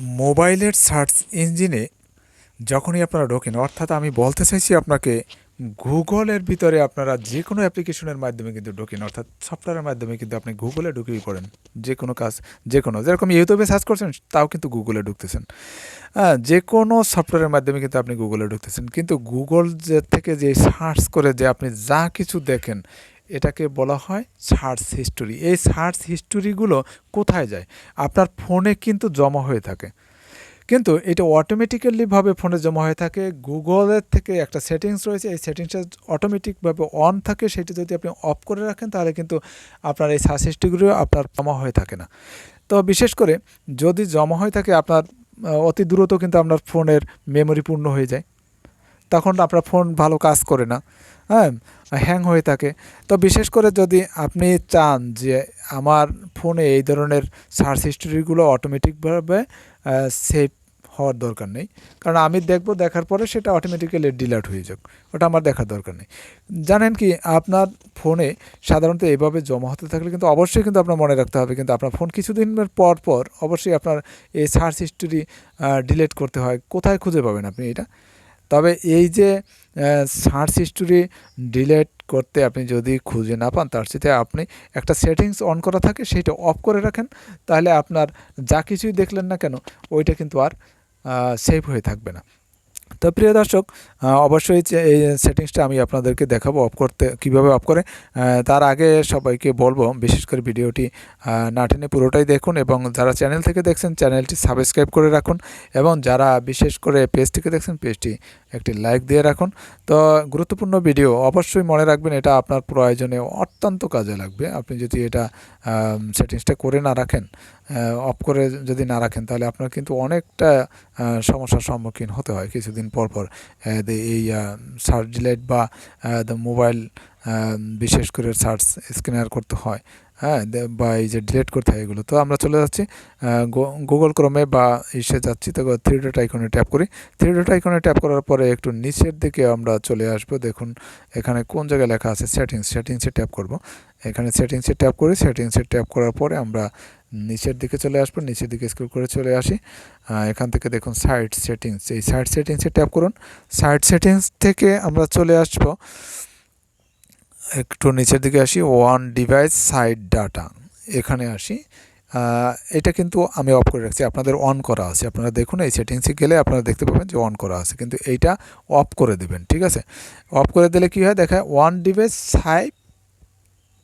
মোবাইলের সার্চ ইঞ্জিনে যখনই আপনারা ঢোকেন, অর্থাৎ আমি বলতে চাইছি আপনাকে, গুগলের ভিতরে আপনারা যে কোনো অ্যাপ্লিকেশনের মাধ্যমে কিন্তু ঢোকেন, অর্থাৎ সফটওয়্যারের মাধ্যমে কিন্তু আপনি গুগলে ঢুকেই পড়েন যে কোনো কাজ যে কোনো যেরকম ইউটিউবে সার্চ করছেন, তাও কিন্তু গুগলে ঢুকতেছেন। হ্যাঁ যে কোনো সফটওয়্যারের মাধ্যমে কিন্তু আপনি গুগলে ঢুকতেছেন, কিন্তু গুগল যে থেকে যে সার্চ করে যে আপনি যা কিছু দেখেন এটাকে বলা হয় সার্চ হিস্টোরি। এই সার্চ হিস্টোরিগুলো কোথায় যায়? আপনার ফোনে কিন্তু জমা হয়ে থাকে। কিন্তু এটা অটোমেটিক্যালিভাবে ফোনে জমা হয়ে থাকে। গুগলের থেকে একটা সেটিংস রয়েছে। এই সেটিংসটা অটোমেটিকভাবে অন থাকে। সেটি যদি আপনি অফ করে রাখেন, তাহলে কিন্তু আপনার এই সার্চ হিস্ট্রিগুলো আপনার জমা হয়ে থাকে না। তো বিশেষ করে যদি জমা হয়ে থাকে, আপনার অতি দ্রুত কিন্তু আপনার ফোনের মেমোরি পূর্ণ হয়ে যায়। তখন আপনার ফোন ভালো কাজ করে না হ্যাঁ হ্যাং হয়ে থাকে। তো বিশেষ করে যদি আপনি চান যে আমার ফোনে এই ধরনের সার্চ হিস্টোরিগুলো অটোমেটিকভাবে সেভ হওয়ার দরকার নেই। কারণ আমি দেখব, দেখার পরে সেটা অটোমেটিক্যালি ডিলিট হয়ে যাক। ওটা আমার দেখার দরকার নেই। জানেন কি, আপনার ফোনে সাধারণত এভাবে জমা হতে থাকলে কিন্তু অবশ্যই কিন্তু আপনার মনে রাখতে হবে, কিন্তু আপনার ফোন কিছুদিনের পর পর অবশ্যই আপনার এই সার্চ হিস্টোরি ডিলিট করতে হয়। কোথায় খুঁজে পাবেন আপনি এটা? তবে এই যে সার্চ হিস্টোরি ডিলেট করতে আপনি যদি খুঁজে না পান, তার সাথে আপনি একটা সেটিংস অন করা থাকে সেইটা অফ করে রাখেন, তাহলে আপনার যা কিছুই দেখলেন না কেন, ওইটা কিন্তু আর সেভ হয়ে থাকবে না। তো প্রিয় দর্শক অবশ্যই এই সেটিংসটা আমি আপনাদেরকে দেখাবো অফ করতে, কীভাবে অফ করে। তার আগে সবাইকে বলব, বিশেষ করে ভিডিওটি না টেনে পুরোটাই দেখুন এবং যারা চ্যানেল থেকে দেখছেন চ্যানেলটি সাবস্ক্রাইব করে রাখুন এবং যারা বিশেষ করে পেজ থেকে দেখছেন পেজটি একটি লাইক দিয়ে রাখুন। তো গুরুত্বপূর্ণ ভিডিও অবশ্যই মনে রাখবেন, এটা আপনার প্রয়োজনে অত্যন্ত কাজে লাগবে। আপনি যদি এটা সেটিংসটা করে না রাখেন অফ করে যদি না রাখেন, তাহলে আপনার কিন্তু অনেকটা সমস্যার সম্মুখীন হতে হয় কিছুদিন পর পর এই সার্চ ডিলাইট বা মোবাইল বিশেষ করে সার্চ স্ক্যানার করতে হয়। হ্যাঁ বা এই যে ডিলিট করতে হয় এগুলো। তো আমরা চলে যাচ্ছি গুগল ক্রমে বা ইসে যাচ্ছি, তো থ্রি ডট আইকনে ট্যাপ করি। থ্রি ডট আইকনে ট্যাপ করার পরে একটু নিচের দিকে আমরা চলে আসব। দেখুন, এখানে কোন জায়গায় লেখা আছে? সেটিংস সেটিংসে ট্যাপ করব। এখানে সেটিংসে ট্যাপ করি সেটিংসে ট্যাপ করার পরে আমরা নিচের দিকে চলে আসব, নিচের দিকে স্ক্রল করে চলে আসি। এখান থেকে দেখুন সাইট সেটিংস এই সাইট সেটিংসে ট্যাপ করুন। সাইট সেটিংস থেকে আমরা চলে আসব। একটু নিচের দিকে আসি ওয়ান ডিভাইস সাইড ডাটা এখানে আসি। এটা কিন্তু আমি অফ করে রাখছি, আপনাদের অন করা আছে। আপনারা দেখুন, এই সেটিংসে গেলে আপনারা দেখতে পাবেন যে অন করা আছে, কিন্তু এইটা অফ করে দেবেন, ঠিক আছে? অফ করে দিলে কী হয় দেখায় ওয়ান ডিভাইস সাইট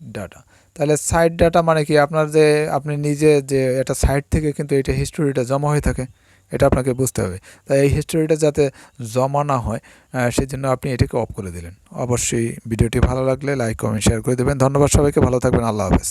ডাটা তাহলে সাইড ডাটা মানে কি? আপনার যে, আপনি নিজে যে এটা সাইট থেকে কিন্তু এটা হিস্টোরিটা জমা হয়ে থাকে। এটা আপনাকে বুঝতে হবে। তাই এই হিস্টোরিটা যাতে জমা না হয় সেই জন্য আপনি এটাকে অফ করে দিলেন। অবশ্যই ভিডিওটি ভালো লাগলে লাইক কমেন্ট শেয়ার করে দেবেন। ধন্যবাদ সবাইকে। ভালো থাকবেন। আল্লাহ হাফেজ।